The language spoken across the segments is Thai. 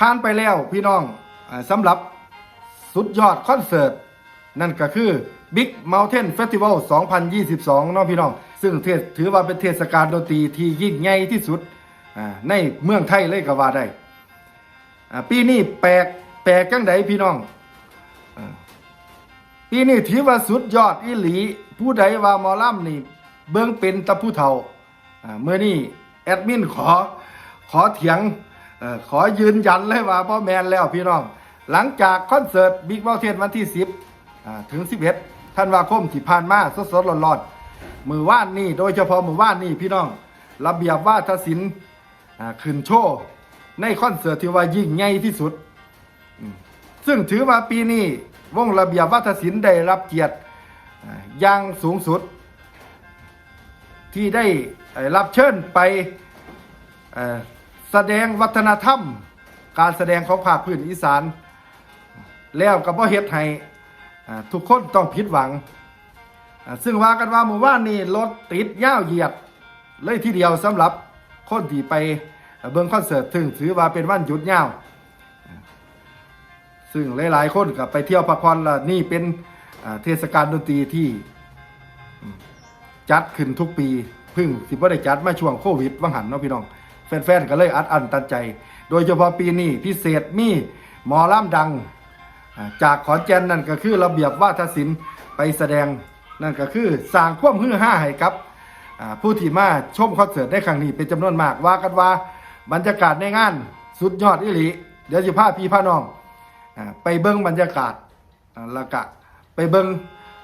ผ่านไปแล้วพี่น้องสำหรับสุดยอดคอนเสิร์ต นั่นก็คือ Big Mountain Festival 2022เนาะพี่น้อง ซึ่งถือว่าเป็นเทศกาลดนตรีที่ยิ่งใหญ่ที่สุดในเมืองไทยเลยก็ว่าได้ปีนี้แปลกแปลกจังไดพี่น้องปีนี้ถือว่าสุดยอดอีหลี ผู้ใดว่าหมอล่ำนี่ เบื้องเป็นตะผู้เฒ่าเมื่อนี้แอดมินขอขอเถียง ขอยืนยันเลยว่าพ่อแมนแล้วพี่น้อง หลังจากคอนเสิร์ตบิ๊ก u ม t เทนวันที่ 10 ถึง 11ธันวาคมที่ผ่านมาสดสดๆร้อนๆมือว่านนี่โดยเฉพาะมือว่านนี่พี่น้อง ระเบียบว่าทศิลป์ขึ้นโชว์ในคอนเสิร์ตที่ว่ายิ่งใหญ่ที่สุด ซึ่งถือว่าปีนี้วงระเบียบวัฒนศิลป์ได้รับเกียรติอย่างสูงสุด ที่ได้รับเชิญไป แสดงวัฒนธรรม การแสดงของภาคพื้นอีสาน แล้วก็บ่เฮ็ดให้ทุกคนต้องผิดหวัง ซึ่งว่ากันว่าหมู่บ้านนี้รถติดยาวเหยียด เลยทีเดียวสำหรับคนที่ไปเบิ่งคอนเสิร์ตถึงถือว่าเป็นวันหยุดยาว ซึ่งหลาย ๆ คนก็ไปเที่ยวพักผ่อนละนี่เป็นเทศกาลดนตรีที่จัดขึ้นทุกปี พึ่งสิบ่ได้จัดมาช่วงโควิดว่างหันเนาะพี่น้อง แฟนๆก็เลยอัดอั้นตันใจ โดยเฉพาะปีนี้พิเศษมีหมอล่ำดัง จากขอนแก่นนั่นก็คือระเบียบวาทศิลป์ไปแสดงนั่นก็คือสร้างความฮือฮาให้กับผู้ที่มาชมคอนเสิร์ตในครั้งนี้เป็นจำนวนมากว่ากันว่าบรรยากาศในงานสุดยอดอิหลีเดี๋ยวสิพาพี่พาน้องไปเบิ้งบรรยากาศแล้วก็ไปเบิ้ง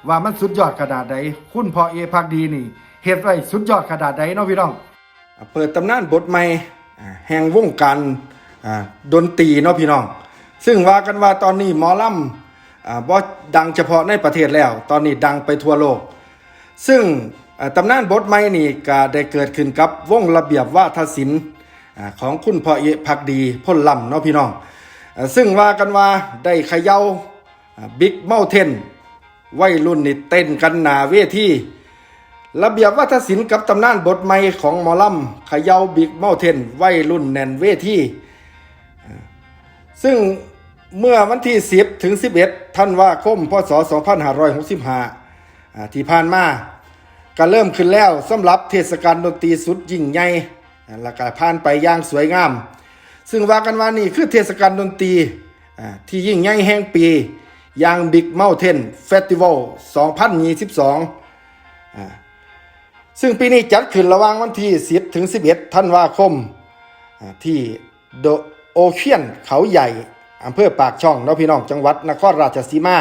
ว่ามันสุดยอดขนาดใดคุณพ่อเอพักดีนี่เฮ็ดไว้สุดยอดขนาดใดเนาะพี่น้อง เปิดตำนานบทใหม่แห่งวงการดนตรีเนาะพี่น้อง ซึ่งว่ากันว่าตอนนี้หมอลำอ่าบ่ดังเฉพาะในประเทศแล้ว ตอนนี้ดังไปทั่วโลก ซึ่งตำนานบทใหม่นี่ก็ได้เกิดขึ้นกับวงระเบียบวาทศิลป์ของคุณพ่อเอกพักดีพ้นลำเนาะพี่น้องอซึ่งว่ากันว่าได้ขย่าบิ๊กเมาเทนวัยรุ่นนี่เต้นกันหนาเวที ระเบียบวัฒนศิลป์กับตำนานบทใหม่ของหมอลำเขยาบิ๊กเมาเทนวัยรุ่นแนนเวที่ซึ่งเมื่อวันที่ 10 ถึง 11ธันว่าคมพศ 2565อ่าที่ผ่านมาก็เริ่มขึ้นแล้วสำหรับเทศกาลดนตรีสุดยิ่งใหญ่และก็ผ่านไปอย่างสวยงาม ซึ่งว่ากันว่านี่คือเทศกาลดนตรีที่ยิ่งใหญ่แห่งปี อย่าง Big Mountain Festival 2022 ซึ่งปีนี้จัดขึ้นระหว่างวันที่ 10 ถึง 11 ธันวาคม ที่โดโอเชียนเขาใหญ่อำเภอปากช่องนพี่น้องจังหวัดนครราชสีมา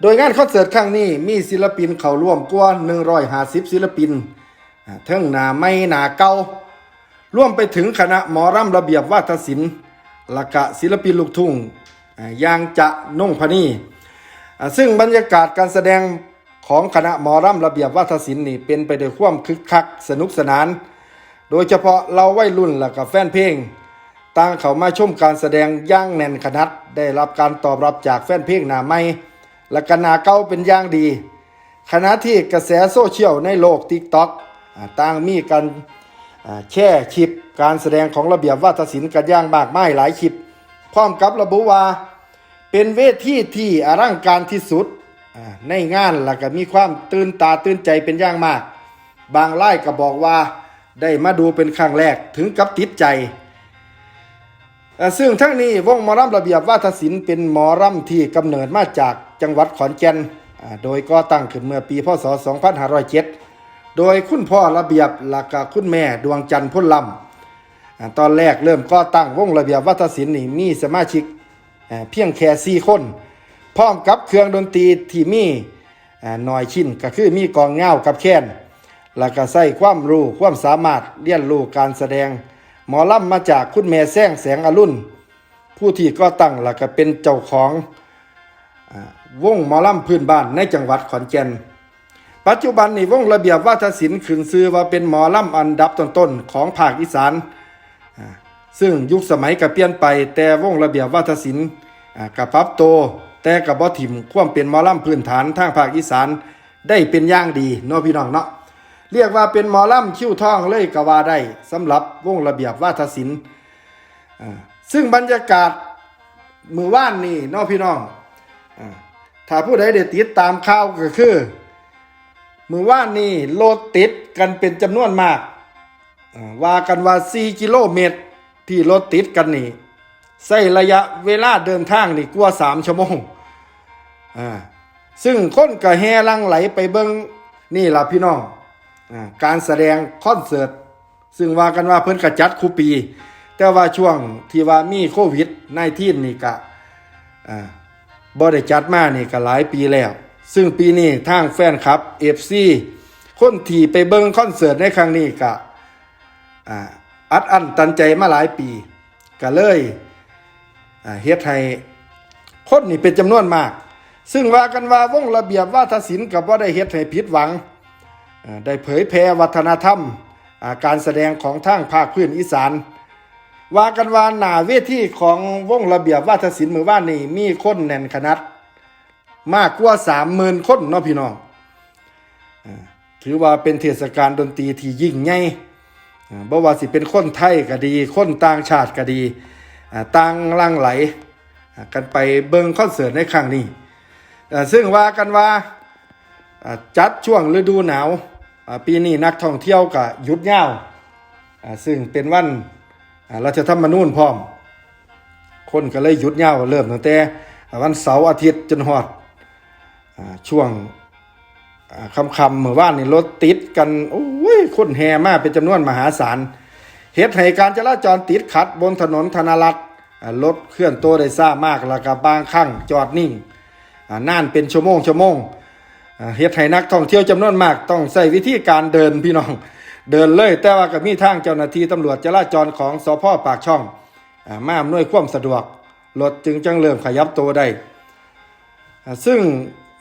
โดยงานคอนเสิร์ตครั้งนี้มีศิลปินเข้าร่วมกว่า 150 ศิลปินเทั้งหนาไม่หนาเก่าร่วมไปถึงคณะหมอรำระเบียบวาทศิลป์ละกะศิลปินลูกทุ่งยางจะนงพนีซึ่งบรรยากาศการแสดง ของคณะหมอรำระเบียบวัฒนศิลป์นี่เป็นไปด้วยความคึกคักสนุกสนาน โดยเฉพาะเราวัยรุ่นและกับแฟนเพลงต่างเขามาชมการแสดงย่างแน่นขนาดได้รับการตอบรับจากแฟนเพลงหนาใหม่และกันนาเก่าเป็นย่างดีขณะที่กระแสโซเชียลในโลกทิกต็อกต่างมีการแช่คลิปการแสดงของระเบียบวัฒนศิลป์กันย่างมากมายหลายคลิปพร้อมกับระบุว่า เป็นเวทีที่อลังการที่สุด ในงานแล้วก็มีความตื่นตาตื่นใจเป็นอย่างมาก บางไล่ก็บอกว่าได้มาดูเป็นครั้งแรกถึงกับติดใจ ซึ่งทั้งนี้วงหมอรำระเบียบวาทศิลป์เป็นหมอรำที่กำเนิดมาจากจังหวัดขอนแก่น โดยก่อตั้งขึ้นเมื่อปีพศ 2507 โดยคุณพ่อระเบียบและก็คุณแม่ดวงจันทร์พ้นลำอ่าตอนแรกเริ่มก่อตั้งวงระเบียบวัฒนศิลป์นี่มีสมาชิกเพียงแค่สี่คน พร้อมกับเครื่องดนตรีที่มีหน่อยชิ้นก็คือมีกองเงากับแค้นแล้วก็ใส่ความรู้ความสามารถเรียนรู้การแสดง หมอลำมาจากคุณแม่แซงแสงอรุณผู้ที่ก็ตั้งแล้วก็เป็นเจ้าของอวงหมอลำพื้นบ้านในจังหวัดขอนแก่น ปัจจุบันนี่วงระเบียบวาทศิลป์ขึ้นชื่อว่าเป็นหมอลำอันดับต้นๆของภาคอีสาน ซึ่งยุคสมัยก็เปลี่ยนไปแต่วงระเบียบวัฒนศิลป์กับปรับโต แต่กับบ่ถิ่มความเป็นหมอลำพื้นฐานทางภาคอีสานได้เป็นอย่างดีเนาะพี่น้องเนาะเรียกว่าเป็นหมอลำคิ้วทองเลยกว่าได้สำหรับวงระเบียบวัฒนศิลป์อ่าซึ่งบรรยากาศมือว่านนี่เน้อพี่น้องอถ้าผู้ใดได้ติดตามข่าวก็คือ มือว่านนี่โลดติดกันเป็นจำนวนมากว่ากันว่า 4 กิโลเมตร ที่รถติดกันนี่ใช้ระยะเวลาเดินทางนี่กว่า 3 ชั่วโมง อ่าซึ่งคนก็แห่ลังไหลไปเบิงนี่ล่ะพี่น้องอาการแสดงคอนเสิร์ตซึ่งว่ากันว่าเพิ่นกระจัดคูปี แต่ว่าช่วงที่ว่ามีโควิด19นี่กะอ่าบ่ได้จัดมานี่ก็หลายปีแล้ว ซึ่งปีนี้ทางแฟนคลับ FC คนที่ไปเบิ่งคอนเสิร์ตในครั้งนี้ก็อ่าอัดอั้นตันใจมาหลายปีก็เลยเฮ็ดให้คนนี่เป็นจำนวนมาก ซึ่งว่ากันว่าวงระเบียบวาทศิลป์กับว่าได้เฮ็ดให้ผิดหวัง ได้เผยแพร่วัฒนธรรม การแสดงของทางภาคพื้นอีสาน ว่ากันว่าหน้าเวทีของวงระเบียบวาทศิลป์มือว่านนี่มีคนแน่นขนาดมากกว่าสามหมื่นคนเนาะพี่น้องถือว่าเป็นเทศกาลดนตรีที่ยิ่งใหญ่อ่าบ่ว่าสิเป็นคนไทยก็ดี คนต่างชาติก็ดีต่างลังไหล กันไปเบิงคอนเสิร์ตในครั้งนี้ ซึ่งว่ากันว่าจัดช่วงฤดูหนาวปีนี้นักท่องเที่ยวก็หยุดยาวอ่าซึ่งเป็นวันอ่ารัฐธรรมนูญพร้อม คนก็เลยหยุดยาวเริ่มตั้งแต่วันเสาร์อาทิตย์จนฮอดช่วงคำคำๆเมื่อวานนี่รถติดกันโอ้ยคนแห่มาเป็นจำนวนมหาศาลเหตุให้การจราจรติดขัดบนถนนธนรัตน์รถเคลื่อนตัวได้ซ่ามากแล้วก็บางครั้งจอดนิ่ง นานเป็นชั่วโมงชั่วโมงเฮ็ดให้นักท่องเที่ยวจำนวนมากต้องใช้วิธีการเดินพี่น้องเดินเลย แต่ว่าก็มีทางเจ้าหน้าที่ตำรวจจราจรของสพปากช่องอมาอำนวยความสะดวกรถจึงจังเริ่มขยับตัวได้ซึ่ง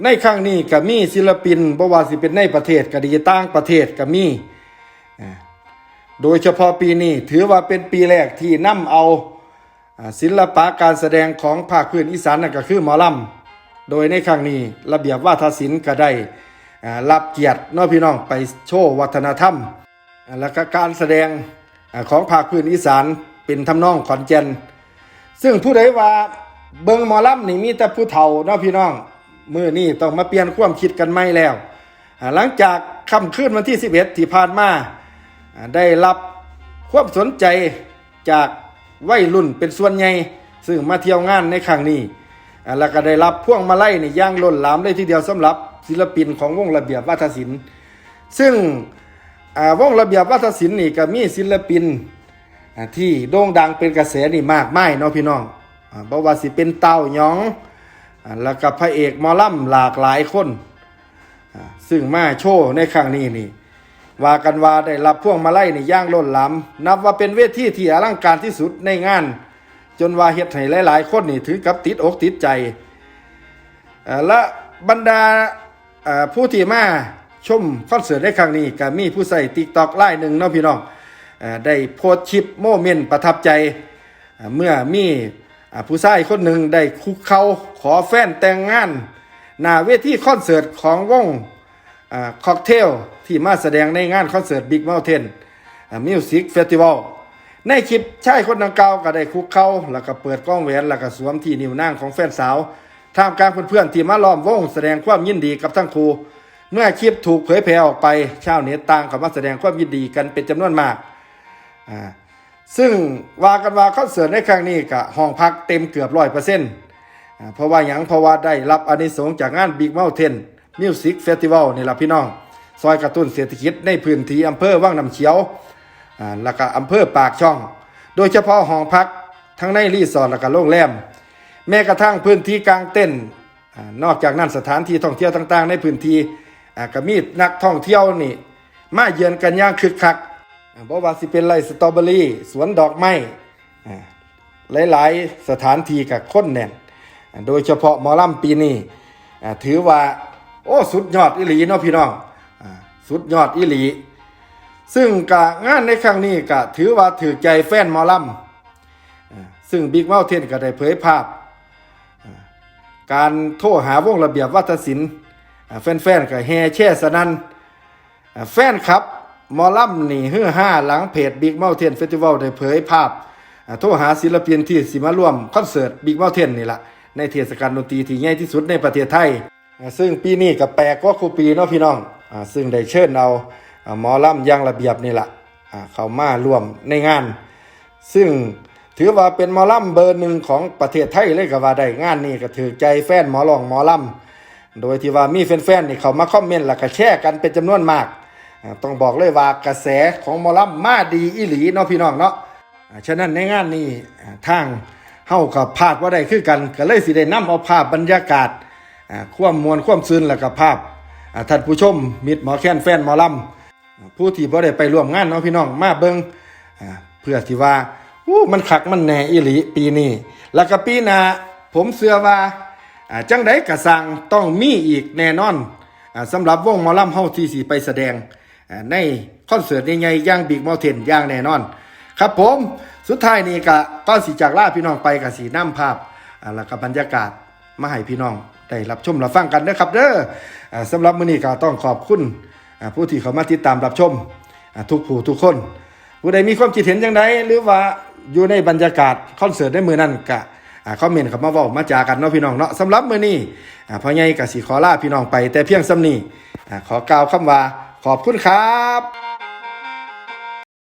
ในครั้งนี้ก็มีศิลปินบ่ว่าสิเป็นในประเทศก็ดีต่างประเทศก็มีอ่าโดยเฉพาะปีนี้ถือว่าเป็นปีแรกที่นำเอาอ่าศิลปะการแสดงของภาคพื้นอีสานนั่นก็คือหมอลำ โดยในครั้งนี้ระเบียบวาทศิลป์ก็ได้รับเกียรติน้องพี่น้องไปโชว์วัฒนธรรม และก็การแสดงอของภาคพื้นอีสานเป็นทำนองขอนแก่นซึ่งผู้ใดว่าเบิงหมอลำนี่มีแต่ผู้เฒ่านาะพี่น้องมือนี้ต้องมาเปลี่ยนความคิดกันใหม่แล้ว หลังจากค่ำคืนวันที่ 11 ที่ผ่านมาได้รับความสนใจจากวัยรุ่นเป็นส่วนใหญ่ซึ่งมาเที่ยวงานในครั้งนี้ แล้วก็ได้รับพ่วงมาไลัยนี่ย่างล้นหลามเลยทีเดียวสำหรับศิลปินของวงระเบียบวัฒนศิลป์ ซึ่งวงระเบียบวัฒนศิลป์นี่ก็มีศิลปินที่โด่งดังเป็นกระแสนี่มากมายเนาะพี่น้องอ่าบ่ว่าสิเป็นเต้าหยอง แล้วก็พระเอกมอลำหลากหลายคน ซึ่งมาโชว์ในครั้งนี้นี่ว่ากันว่าได้รับพ่วงมาไลัยนี่ย่างล้นหลามนับว่าเป็นเวทีที่อลังการที่สุดในงาน จนว่าเฮ็ดให้หลาย ๆ คนนี่ถึงกับติดอกติดใจและบรรดาผู้ที่มาชมคอนเสิร์ตในครั้งนี้ก็มีผู้ใส่ติ๊กตอกไล่หนึ่งเนาะพี่น้องอได้โพสต์คลิปโมเมนต์ประทับใจ เมื่อมี่ผู้ชายคนหนึ่งได้คุกเขาขอแฟนแต่งงานหน้าเวทีคอนเสิร์ตของวงค็อกเทลที่มาแสดงในงานคอนเสิร์ต Big Mountain มิวสิกเฟสติวัล ในคลิปชายคนดังกล่าวก็ได้คุกเข้าแล้วก็เปิดกล้องแหวนแล้วก็สวมที่นิ้วนางของแฟนสาวท่ามกลางเพื่อนๆที่มาล้อมวงแสดงความยินดีกับทั้งครูเมื่อคลิปถูกเผยแพร่ออกไปชาวเน็ตต่างเข้ามาแสดงความยินดีกันเป็นจำนวนมากอ่าซึ่งว่ากันว่าคอนเสิร์ตในครั้งนี้ก็ห้องพักเต็มเกือบร้อยเปอร์เซ็นต์เพราะว่าหยังเพราะว่าได้รับอานิสงส์จากงาน Big Mountain Music Festival นี่ล่ะพี่น้อง ซอยกระตุ้นเศรษฐกิจในพื้นที่อำเภอว่างน้ำเขียว อ่าแล้วก็อำเภอปากช่อง โดยเฉพาะห้องพักทั้งในรีสอร์ทแล้วก็โรงแรม แม้กระทั่งพื้นที่กลางเต้นอนอกจากนั้นสถานที่ท่องเที่ยวต่างๆ ในพื้นที่ก็มีนักท่องเที่ยวนี่ มาเยือนกันย่างคึกคักอ่าบ่ว่าสิเป็นไรสตรอเบอรี่สวนดอกไม้หลายๆ สถานที่กับคนแน่น โดยเฉพาะมอลำปีนี้ถือว่า โอ้ สุดยอดอิหลีเนาะพี่น้องอสุดยอดอิหลี ซึ่งกะงานในครั้งนี้ก็ถือว่าถือใจแฟนมอลำอ่าซึ่งบิ๊กเมาเทนก็ได้เผยภาพ การโทรหาวงระเบียบวัฒนศิลป์แฟนๆก็แห่แช่สนันอ่าแฟนครับมอลำนี่ฮือห้าหลังเพจบิ๊กเมาเทนเฟสติวัลได้เผยภาพ โทรหาศิลปินที่สิมาร่วมคอนเสิร์ต Big Mountain นี่แหละในเทศกาลดนตรีที่ใหญ่ที่สุดในประเทศไทย ซึ่งปีนี้ก็แปลก็คูปีเนาะพี่น้องอซึ่งได้เชิญเอา หมอลำย่างระเบียบนี่แหละเขามาร่วมในงาน ซึ่งถือว่าเป็นหมอลำเบอร์หนึ่งของประเทศไทยเลยก็ว่าได้งานนี้ก็ถือใจแฟนหมอลองหมอลำโดยที่ว่ามีแฟนๆนี่เขามาคอมเมนต์แล้วก็แชร์กันเป็นจำนวนมาก ต้องบอกเลยว่ากระแสของหมอลำมาดีอีหลีเนาะพี่น้องเนาะฉะนั้นในงานนี้อ่ทางเฮากับพาดว่าได้คือกันก็เลยสิได้นำเอาภาพบรรยากาศอ่าความมวลความซึนแล้วก็ภาพท่านผู้ชมมิตรหมอแค้นแฟนหมอลำ ผู้ที่บ่ได้ไปร่วมงานเนาะพี่น้องมาเบิงอ่าเพื่อที่ว่าอู้มันคักมันแหน่อีหลีปีนี้แล้วก็ปีหน้าผมเชื่อว่าจังไดกระสังต้องมีอีกแน่นอนอ่าสำหรับวงมอลำเฮาที่สิไปแสดงในคอนเสิร์ตใหญ่ๆย่างบิ๊กมอลเทนย่างแน่นอน ครับผมสุดท้ายนี้ก็ก็สิจากลาพี่น้องไปกับสีน้ำภาพแล้วก็บรรยากาศมาให้พี่น้องได้รับชมรับฟังกันนะครับเด้อสำหรับมื้อนี้ก็ต้องขอบคุณ ผู้ที่เขามาติดตามรับชมทุกผู้ทุกคน ผู้ใดมีความคิดเห็นอย่างไรหรือว่าอยู่ในบรรยากาศคอนเสิร์ตในมือนั้นกะคอมเมนต์เขามาบอกมาจากันเนาะพี่น้องเนาะสำหรับมื้อนี้อ่าพ่อใหญ่กสิขอลาพี่น้องไปแต่เพียงสำนี้อ่าขอกล่าวคำว่าขอบคุณครับ